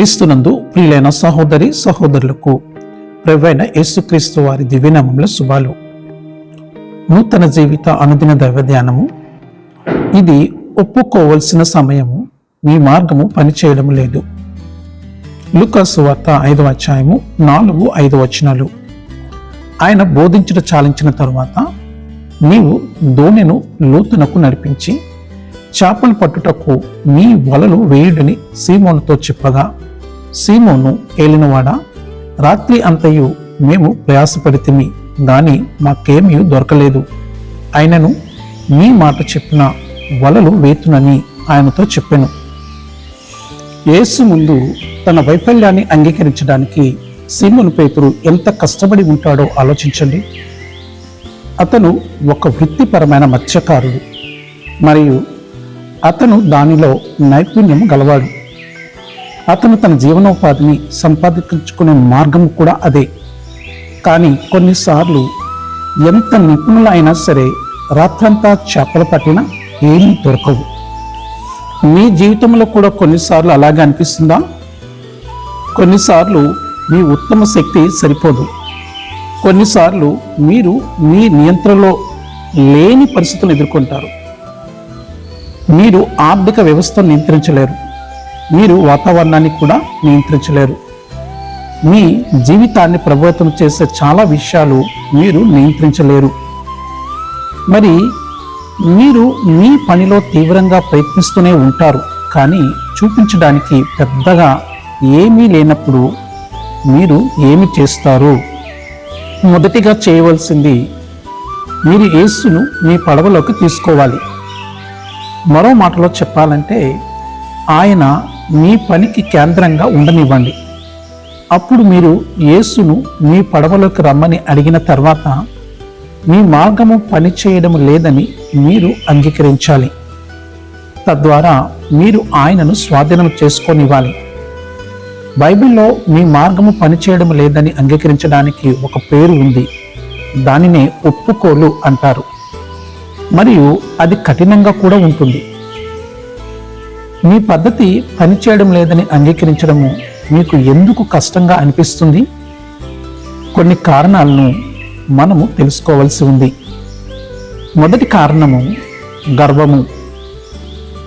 క్రీస్తునందు ప్రియులైన సహోదరి సహోదరులకు ప్రవైన యేసుక్రీస్తు వారి దివ్యనామంలో శుభాలు. నూతన జీవిత అనుదిన దైవ ధ్యానము ఇది ఒప్పుకోవలసిన సమయము మీ మార్గము పనిచేయడం లేదు. లుకాసు వార్త ఐదవ అధ్యాయము నాలుగు ఐదు వచనాలు. ఆయన బోధించడం చాలించిన తరువాత నీవు దోణెను లోతునకు నడిపించి చేపలు పట్టుటకు మీ వలలు వేయుడని సీమోనుతో చెప్పగా సీమోను ఏలినవాడా? రాత్రి అంతయు మేము ప్రయాసపడితిమి గాని మాకేమీ దొరకలేదు. ఆయనను మీ మాట చెప్పిన వలలు వేతునని ఆయనతో చెప్పాను. యేసు ముందు తన వైఫల్యాన్ని అంగీకరించడానికి సీమోను పేతురు ఎంత కష్టపడి ఉంటాడో ఆలోచించండి. అతను ఒక వృత్తిపరమైన మత్స్యకారుడు మరియు అతను దానిలో నైపుణ్యం గలవాడు. అతను తన జీవనోపాధిని సంపాదించుకునే మార్గం కూడా అదే. కానీ కొన్నిసార్లు ఎంత నిపుణులైనా సరే రాత్రంతా చేపలు పట్టినా ఏమీ దొరకవు. మీ జీవితంలో కూడా కొన్నిసార్లు అలాగే అనిపిస్తుందా? కొన్నిసార్లు మీ ఉత్తమ శక్తి సరిపోదు. కొన్నిసార్లు మీరు మీ నియంత్రణలో లేని పరిస్థితులను ఎదుర్కొంటారు. మీరు ఆర్థిక వ్యవస్థను నియంత్రించలేరు. మీరు వాతావరణాన్ని కూడా నియంత్రించలేరు. మీ జీవితాన్ని ప్రభావితం చేసే చాలా విషయాలు మీరు నియంత్రించలేరు. మరి మీరు మీ పనిలో తీవ్రంగా ప్రయత్నిస్తూనే ఉంటారు. కానీ చూపించడానికి పెద్దగా ఏమీ లేనప్పుడు మీరు ఏమి చేస్తారు? మొదటిగా చేయవలసింది మీరు యేసును మీ పడవలోకి తీసుకోవాలి. మరో మాటలో చెప్పాలంటే ఆయన మీ పనికి కేంద్రంగా ఉండనివ్వండి. అప్పుడు మీరు యేసును మీ పడవలోకి రమ్మని అడిగిన తర్వాత మీ మార్గము పనిచేయడం లేదని మీరు అంగీకరించాలి. తద్వారా మీరు ఆయనను స్వాధీనం చేసుకొనివ్వాలి. బైబిల్లో మీ మార్గము పనిచేయడం లేదని అంగీకరించడానికి ఒక పేరు ఉంది. దానినే ఒప్పుకోలు అంటారు. మరియు అది కఠినంగా కూడా ఉంటుంది. మీ పద్ధతి పనిచేయడం లేదని అంగీకరించడము మీకు ఎందుకు కష్టంగా అనిపిస్తుంది? కొన్ని కారణాలను మనము తెలుసుకోవాల్సి ఉంది. మొదటి కారణము గర్వము.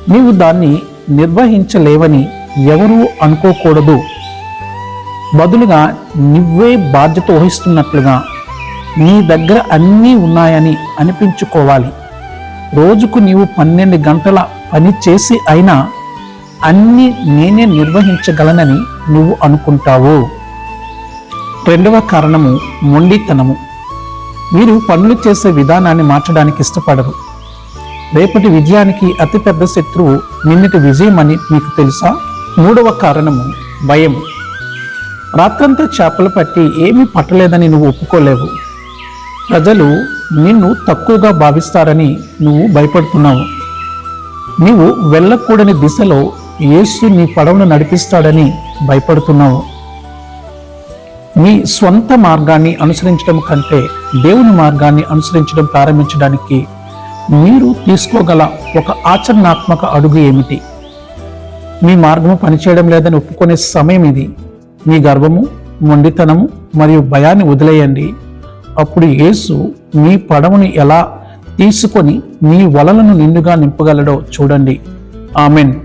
నీవు దాన్ని నిర్వహించలేవని ఎవరూ అనుకోకూడదు. బదులుగా నువ్వే బాధ్యత వహిస్తున్నట్లుగా నీ దగ్గర అన్నీ ఉన్నాయని అనిపించుకోవాలి. రోజుకు నీవు పన్నెండు గంటల పని చేసి అయినా అన్నీ నేనే నిర్వహించగలనని నువ్వు అనుకుంటావు. రెండవ కారణము మొండితనము. మీరు పనులు చేసే విధానాన్ని మార్చడానికి ఇష్టపడరు. రేపటి విజయానికి అతిపెద్ద శత్రువు నిన్నటి విజయం అని మీకు తెలుసా? మూడవ కారణము భయం రాత్రంతా చేపలు పట్టి ఏమీ పట్టలేదని నువ్వు ఒప్పుకోలేవు. ప్రజలు నిన్ను తక్కువగా భావిస్తారని నువ్వు భయపడుతున్నావు. నీవు వెళ్ళకూడని దిశలో యేసు నీ పడవను నడిపిస్తాడని భయపడుతున్నావు. మీ స్వంత మార్గాన్ని అనుసరించడం కంటే దేవుని మార్గాన్ని అనుసరించడం ప్రారంభించడానికి మీరు తీసుకోగల ఒక ఆచరణాత్మక అడుగు ఏమిటి? మీ మార్గము పనిచేయడం లేదని ఒప్పుకునే సమయం ఇది. మీ గర్వము మొండితనము మరియు భయాన్ని వదిలేయండి. అప్పుడు యేసు మీ పడవను ఎలా తీసుకొని మీ వలలను నిండుగా నింపగలడో చూడండి. ఆమెన్.